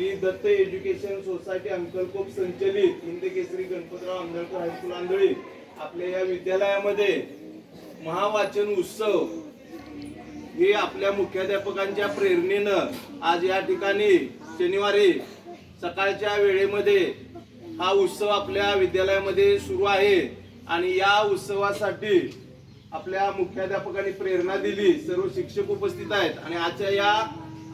Shri Datta education society Ankalkop संचलित Hindkesari Ganpatrao Ambedkar high school आंधळी. आपल्या या विद्यालयामध्ये महावाचन उत्सव हे आपल्या मुख्याध्यापकांच्या प्रेरणेनं आज या ठिकाणी शनिवारी सकाळच्या वेळेमध्ये हा उत्सव आपल्या विद्यालयामध्ये सुरू आहे. आणि या उत्सवासाठी आपल्या मुख्याध्यापकांनी प्रेरणा दिली. सर्व शिक्षक उपस्थित आहेत. आणि आजच्या या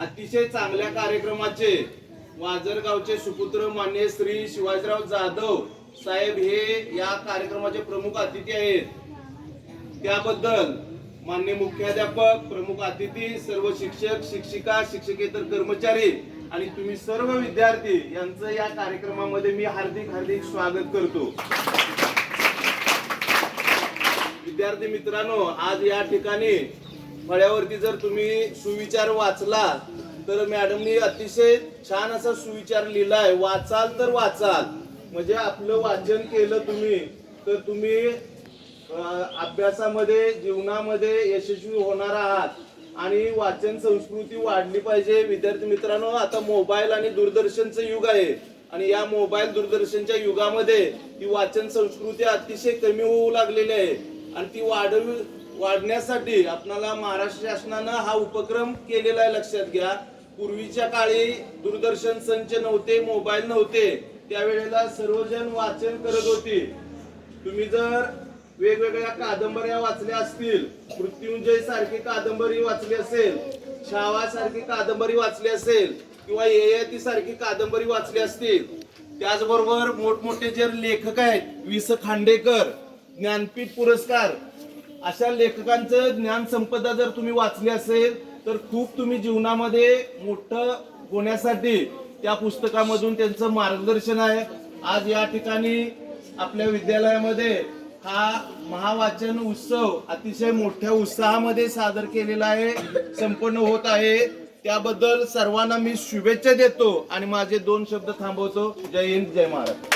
अतिशय चांगल्या कार्यक्रमाचे वाजरगावचे सुपुत्र मान्य श्री शिवाजीराव जाधव साहेब हे या कार्यक्रमाचे प्रमुख अतिथी आहेत. त्याबद्दल मान्य मुख्याध्यापक प्रमुख अतिथी सर्व शिक्षक शिक्षिका शिक्षकेतर कर्मचारी आणि तुम्ही सर्व विद्यार्थी यांचं या कार्यक्रमामध्ये मी हार्दिक हार्दिक स्वागत करतो. विद्यार्थी मित्रांनो आज या ठिकाणी फळ्यावरती जर तुम्ही सुविचार वाचला तर मॅडमनी अतिशय छान असा सुविचार लिहिलाय वाचाल तर वाचाल. म्हणजे आपलं वाचन केलं तुम्ही तर तुम्ही अभ्यासामध्ये जीवनामध्ये यशस्वी होणार आहात. आणि वाचन संस्कृती वाढली पाहिजे. विद्यार्थी मित्रांनो आता मोबाईल आणि दूरदर्शनचं युग आहे. आणि या मोबाईल दूरदर्शनच्या युगामध्ये ही वाचन संस्कृती अतिशय कमी होऊ लागलेली आहे. आणि ती वाढवी वाढण्यासाठी आपणाला महाराष्ट्र शासनानं हा उपक्रम केलेला आहे लक्षात घ्या. पूर्वीच्या काळी दूरदर्शन संच नव्हते मोबाईल नव्हते. त्यावेळेला सर्वजण वाचन करत होती. तुम्ही जर वेगवेगळ्या कादंबऱ्या वाचल्या असतील मृत्युंजय सारखी कादंबरी वाचली असेल छावा सारखी कादंबरी वाचली असेल किंवा ययाती सारखी कादंबरी वाचली असतील त्याचबरोबर मोठमोठे जे लेखक आहेत वि स खांडेकर ज्ञानपीठ पुरस्कार अशा लेखकांचं ज्ञान संपदा जर तुम्ही वाचली असेल तर खूप तुम्ही जीवनामध्ये मोठं होण्यासाठी त्या पुस्तकामधून त्यांचं मार्गदर्शन आहे. आज या ठिकाणी आपल्या विद्यालयामध्ये हा महावाचन उत्सव अतिशय मोठ्या उत्साहामध्ये सादर केलेला आहे संपन्न होत आहे. त्याबद्दल सर्वांना मी शुभेच्छा देतो आणि माझे दोन शब्द थांबवतो. जय हिंद जय महाराज